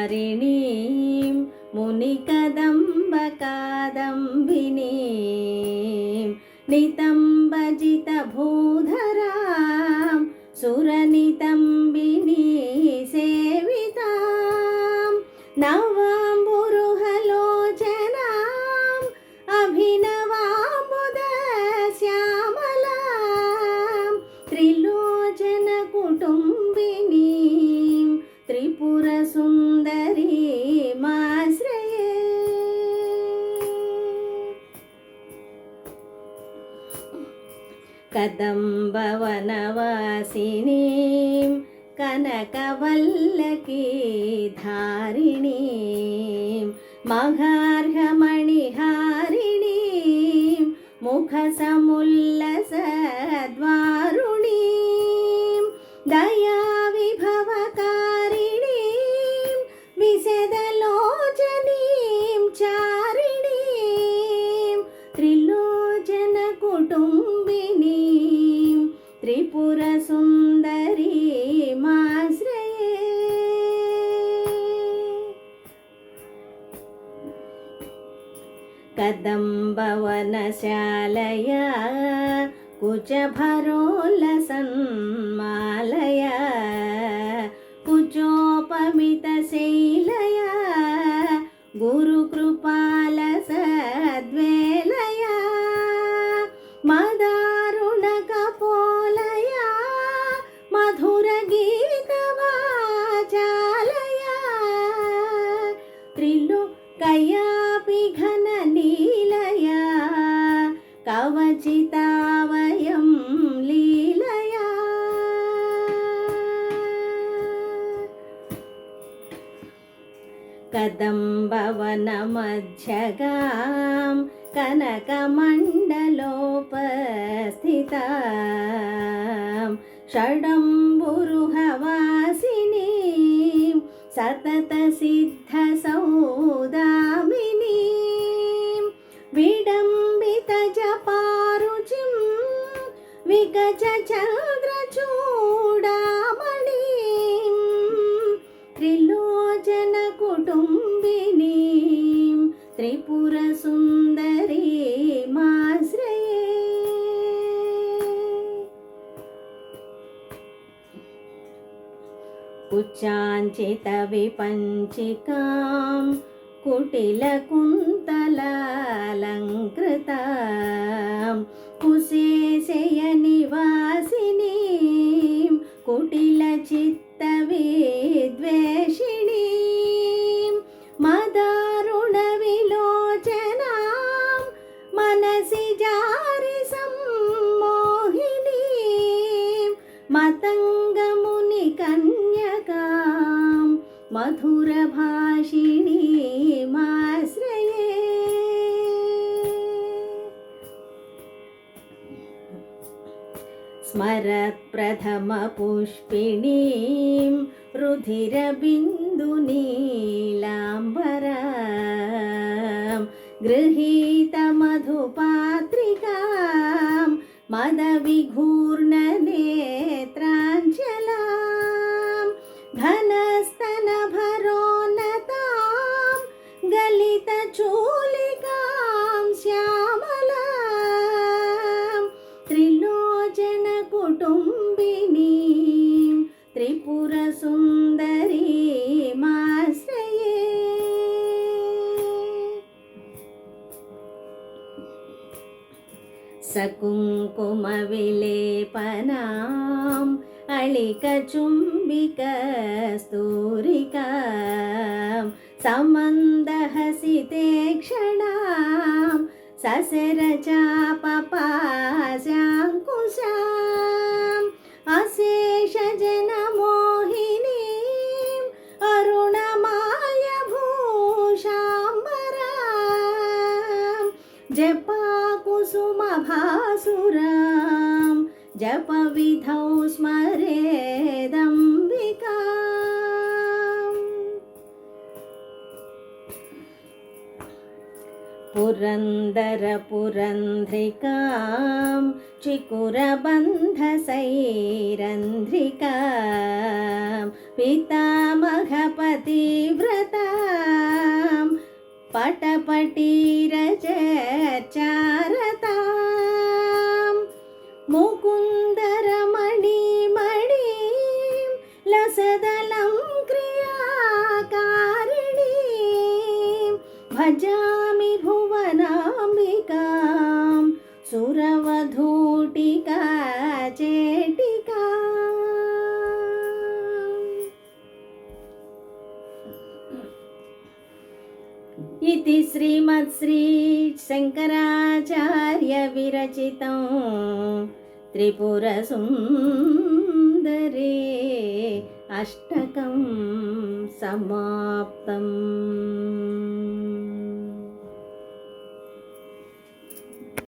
कदम्बवनचारिणीम् మునికదంబ కాదంబిని నితంబజిత భూధరాం సురనితం कदम्बवनवासिनीं कनकवल्लकी धारिणीं मघार्घमणिहारिणीं मुखसमुल्लसद्वारुणीं दयाविभवकारिणीं కదంబవనశాలయ కుచభరోల సన్మాలయ కుచోపమిత శైలయ గురుకృపాల స रचिता वयं लीलया। कदम्बवनमध्यगां कनकमण्डलोपस्थिता षडम्बुरुहवासिनी सततसिद्धसौदा त्रिलोचनकुटुम्बिनीं त्रिपुरसुन्दरीमाश्रये कुचाञ्चितविपञ्चिकां कुटिलकुन्तलालङ्कृतां कुशेशयनिवासिनीं कुटिलचित्तविद्वेषिणीं मोहिनी मतङ्गमुनिकन्यकां मधुरभाषिणीमाश्रये स्मरत् प्रथमपुष्पिणीं रुधिरबिन्दुनि गृहीतमधुपात्रिकां मदविघूर्णनेत्राञ्चलां घनस्तनभरोन्नतां गलितचूलिकां श्यामलां त्रिलोचनकुटुम्बिनीं त्रिपुरसुन्दरीमाश्रये सकुङ्कुमविलेपनाम् अळिकचुम्बिकस्तूरिकां समन्दहसिते क्षणां ससरचापपाशाङ्कुशाम् अशेषजनमोहिनीम् जपविधौ स्मरेदम्बिका पुरन्दरपुरन्ध्रिकां चिकुरबन्धसैरन्ध्रिकां पितामहपतिव्रतां पटपटीरचचारतां भजामि भुवनाम्बिकां सुरवधूटिका चेटिका इति श्रीमत्श्री शङ्कराचार्यविरचितं त्रिपुरसुन्दरे अष्टकं समाप्तम्